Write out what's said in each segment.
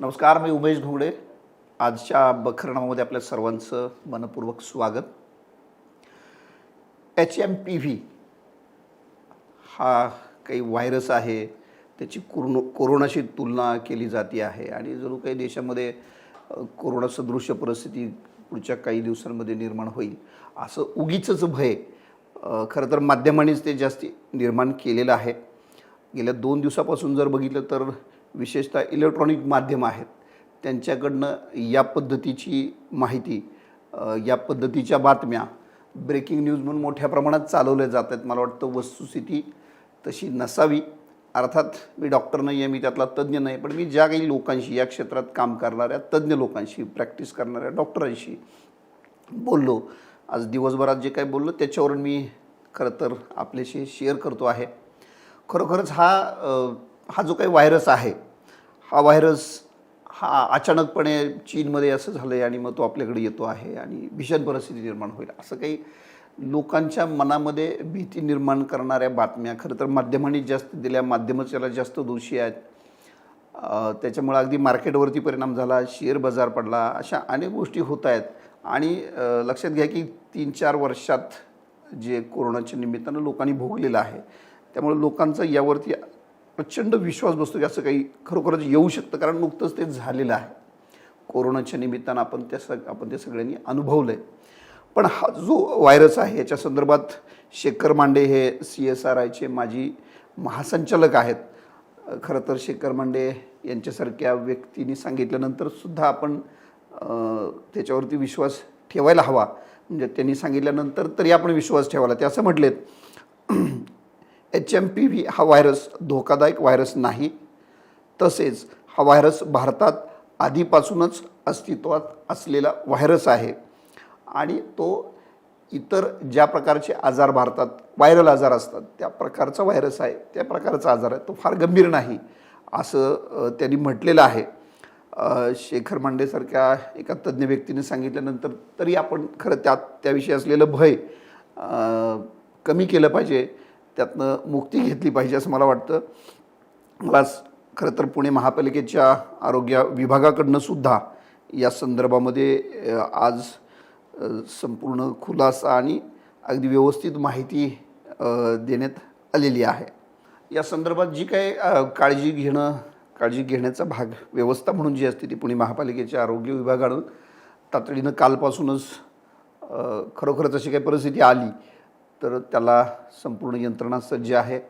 नमस्कार मी उमेश घोंगडे. आजच्या बखरणामध्ये आपल्या सर्वांचं मनपूर्वक स्वागत. एच एम पी व्ही हा काही व्हायरस आहे त्याची कोरोना कोरोनाशी तुलना केली जाते आहे. आणि जणू काही देशामध्ये कोरोना सदृश्य परिस्थिती पुढच्या काही दिवसांमध्ये निर्माण होईल असं उगीचंच भय खरं तर माध्यमांनीच ते जास्ती निर्माण केलेलं आहे. गेल्या दोन दिवसापासून जर बघितलं तर विशेषतः इलेक्ट्रॉनिक माध्यम आहेत त्यांच्याकडनं या पद्धतीची माहिती या पद्धतीच्या बातम्या ब्रेकिंग न्यूज म्हणून मोठ्या प्रमाणात चालवल्या जात आहेत. मला वाटतं वस्तुस्थिती तशी नसावी. अर्थात मी डॉक्टर नाही आहे मी त्यातला तज्ज्ञ नाही पण मी ज्या काही लोकांशी या क्षेत्रात काम करणाऱ्या तज्ज्ञ लोकांशी प्रॅक्टिस करणाऱ्या डॉक्टरांशी बोललो. आज दिवसभरात जे काही बोललो त्याच्यावरून मी खरं तर आपल्याशी शेअर करतो आहे. खरोखरच हा हा जो काही व्हायरस आहे हा व्हायरस हा अचानकपणे चीनमध्ये असं झालं आहे आणि मग तो आपल्याकडे येतो आहे आणि भीषण परिस्थिती निर्माण होईल. असं काही लोकांच्या मनामध्ये भीती निर्माण करणाऱ्या बातम्या खरं तर माध्यमांनी जास्त दिल्या माध्यमच याला जास्त दोषी आहेत. त्याच्यामुळे त्याच्यामुळं अगदी मार्केटवरती परिणाम झाला शेअर बाजार पडला अशा अनेक गोष्टी होत आहेत. आणि लक्षात घ्या की तीन चार वर्षात जे कोरोनाच्या निमित्तानं लोकांनी भोगलेलं आहे त्यामुळे लोकांचं यावरती प्रचंड विश्वास बसतो की असं काही खरोखरच येऊ शकतं कारण नुकतंच ते झालेलं आहे. कोरोनाच्या निमित्तानं आपण त्या सग आपण ते सगळ्यांनी अनुभवलं आहे पण हा जो व्हायरस आहे याच्या संदर्भात शेखर मांडे हे सी एस आर आयचे माजी महासंचालक आहेत. खरं तर शेखर मांडे यांच्यासारख्या व्यक्तीने सांगितल्यानंतर सुद्धा आपण त्याच्यावरती विश्वास ठेवायला हवा. म्हणजे त्यांनी सांगितल्यानंतर तरी आपण विश्वास ठेवायला ते असं म्हटलेत एच एम पी व्ही हा व्हायरस धोकादायक व्हायरस नाही. तसेच हा व्हायरस भारतात आधीपासूनच अस्तित्वात असलेला व्हायरस आहे. आणि तो इतर ज्या प्रकारचे आजार भारतात व्हायरल आजार असतात त्या प्रकारचा व्हायरस आहे त्या प्रकारचा आजार आहे तो फार गंभीर नाही असं त्यांनी म्हटलेलं आहे. शेखर मांडेसारख्या एका तज्ज्ञ व्यक्तीने सांगितल्यानंतर तरी आपण खरं त्यात त्याविषयी असलेलं भय कमी केलं पाहिजे. त्यातनं मुक्ती घेतली पाहिजे असं मला वाटतं. मला खरं तर पुणे महापालिकेच्या आरोग्य विभागाकडनं सुद्धा या संदर्भामध्ये आज संपूर्ण खुलासा आणि अगदी व्यवस्थित माहिती देण्यात आलेली आहे. या संदर्भात जी काही काळजी घेणं काळजी घेण्याचा भाग व्यवस्था म्हणून जी असते ती पुणे महापालिकेच्या आरोग्य विभागानं तातडीनं कालपासूनच खरोखरच अशी काही परिस्थिती आली तर त्याला संपूर्ण यंत्रणा सज्ज आहे.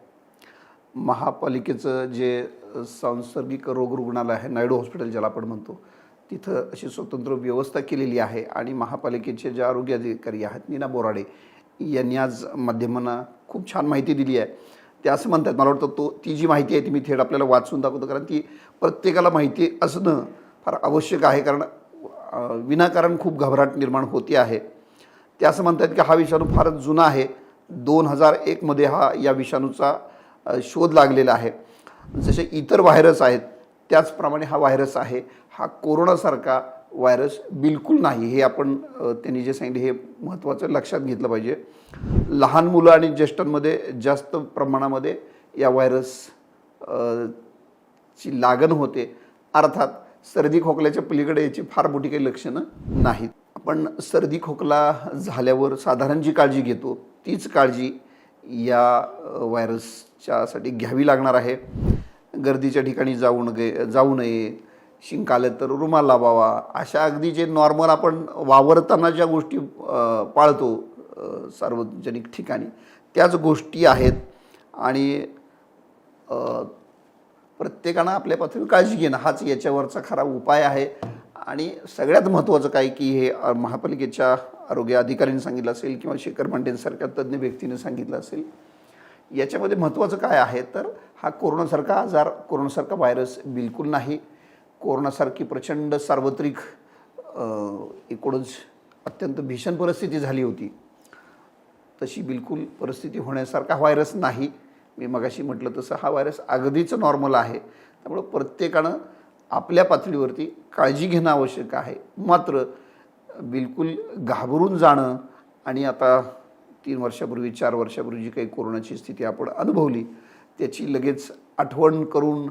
महापालिकेचं जे सांसर्गिक रोग रुग्णालय आहे नायडू हॉस्पिटल ज्याला आपण म्हणतो तिथं अशी स्वतंत्र व्यवस्था केलेली आहे आणि महापालिकेचे जे आरोग्य अधिकारी आहेत नीना बोराडे यांनी आज माध्यमांना खूप छान माहिती दिली आहे. ते असं म्हणतात मला वाटतं तो ती जी माहिती आहे ती मी थेट आपल्याला वाचून दाखवतो कारण ती प्रत्येकाला माहिती असणं फार आवश्यक आहे कारण विनाकारण खूप घबराट निर्माण होते आहे. ते असं म्हणतात की हा विषाणू फारच जुना आहे दोन हजार एकमध्ये हा या विषाणूचा शोध लागलेला आहे. जसे इतर व्हायरस आहेत त्याचप्रमाणे हा व्हायरस आहे. हा कोरोनासारखा व्हायरस बिलकुल नाही. हे आपण त्यांनी जे सांगितले हे महत्त्वाचं लक्षात घेतलं पाहिजे. लहान मुलं आणि ज्येष्ठांमध्ये जास्त प्रमाणामध्ये या व्हायरस ची लागण होते. अर्थात सर्दी खोकल्याच्या पलीकडे याची फार मोठी काही लक्षणं नाहीत. आपण सर्दी खोकला झाल्यावर साधारण जी काळजी घेतो तीच काळजी या व्हायरसच्यासाठी घ्यावी लागणार आहे. गर्दीच्या ठिकाणी जाऊ नये जाऊ नये शिंक आलं तर रुमाल लावावा अशा अगदी जे नॉर्मल आपण वावरताना ज्या गोष्टी पाळतो सार्वजनिक ठिकाणी त्याच गोष्टी आहेत. आणि प्रत्येकानं आपल्या पातळीवर काळजी घेणं हाच याच्यावरचा खरा उपाय आहे. आणि सगळ्यात महत्त्वाचं काय की हे महापालिकेच्या आरोग्य अधिकाऱ्यांनी सांगितलं असेल किंवा शेखर पांडेंसारख्या तज्ज्ञ व्यक्तीने सांगितलं असेल याच्यामध्ये महत्त्वाचं काय आहे? तर हा कोरोनासारखा आजार कोरोनासारखा व्हायरस बिलकुल नाही. कोरोनासारखी प्रचंड सार्वत्रिक एकूणच अत्यंत भीषण परिस्थिती झाली होती. तशी बिलकुल परिस्थिती होण्यासारखा व्हायरस नाही. मी मगाशी म्हटलं तसं हा व्हायरस अगदीच नॉर्मल आहे. त्यामुळं प्रत्येकानं आपल्या पातळीवरती काळजी घेणं आवश्यक आहे. मात्र बिलकुल घाबरून जाणं आणि आता तीन वर्षापूर्वी चार वर्षापूर्वी जी काही कोरोनाची स्थिती आपण अनुभवली त्याची लगेच आठवण करून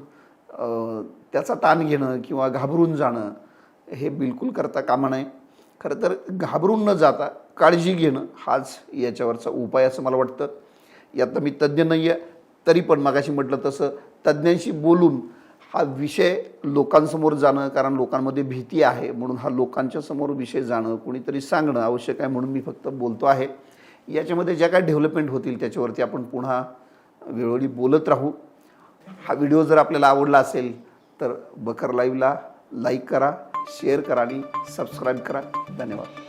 त्याचा ताण घेणं किंवा घाबरून जाणं हे बिलकुल करता कामा नये. खरं तर घाबरून न जाता काळजी घेणं हाच याच्यावरचा उपाय असं मला वाटतं. यात मी तज्ज्ञ नाही आहे तरी पण मागाशी म्हटलं तसं तज्ज्ञांशी बोलून हा विषय लोकांसमोर जाणं कारण लोकांमध्ये भीती आहे म्हणून हा लोकांच्या समोर विषय जाणं कुणीतरी सांगणं आवश्यक आहे म्हणून मी फक्त बोलतो आहे. याच्यामध्ये ज्या काय डेव्हलपमेंट होतील त्याच्यावरती आपण पुन्हा वेळोवेळी बोलत राहू. हा व्हिडिओ जर आपल्याला आवडला असेल तर बकर लाईव्हला लाईक करा शेअर करा आणि सबस्क्राईब करा. धन्यवाद.